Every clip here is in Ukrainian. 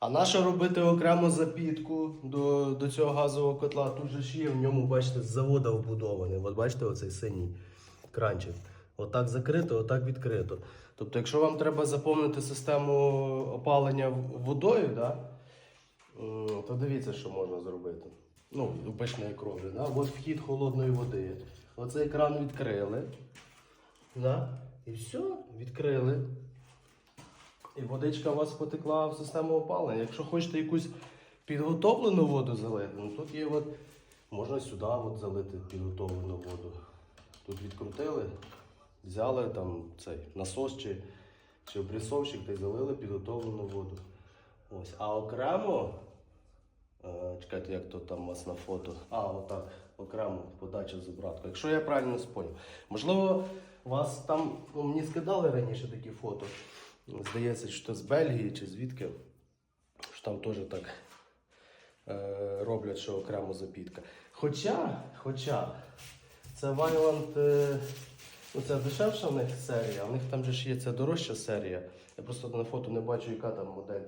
А нащо робити окремо запітку до, до цього газового котла? Тут же ж є в ньому, бачите, з завода вбудований. От бачите, оцей синій кранчик. Отак закрито, отак відкрито. Тобто, якщо вам треба заповнити систему опалення водою, да, то дивіться, що можна зробити. Ну, обичної крові. Да? От вхід холодної води. Оцей кран відкрили. Да? І все, відкрили. І водичка у вас потекла в систему опалення. Якщо хочете якусь підготовлену воду залити, ну тут є от, можна сюди от залити підготовлену воду. Тут відкрутили, взяли там цей насос чи, чи обрисовщик та й залили підготовлену воду. Ось. А окремо, е, чекайте, як то там у вас на фото. А, отак, окремо подача з обратку. Якщо я правильно споняв. Можливо, вас там, ну, мені скидали раніше такі фото. Здається, що з Бельгії чи звідки. Що там теж так е, роблять, що окремо запітка. Хоча, хоча, це Вайланд, е, ну це дешевша в них серія, в них там же ж є ця дорожча серія. Я просто на фото не бачу, яка там модель.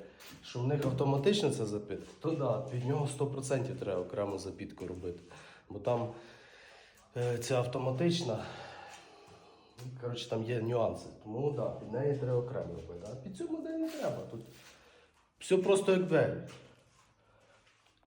Що в них автоматична ця запітка, то да, під нього 100% треба окремо запітку робити. Бо там е, ця автоматична. Коротше, там є нюанси. Тому да, під неї треба окремо робити. А під цю модель не треба. Тут все просто як двері.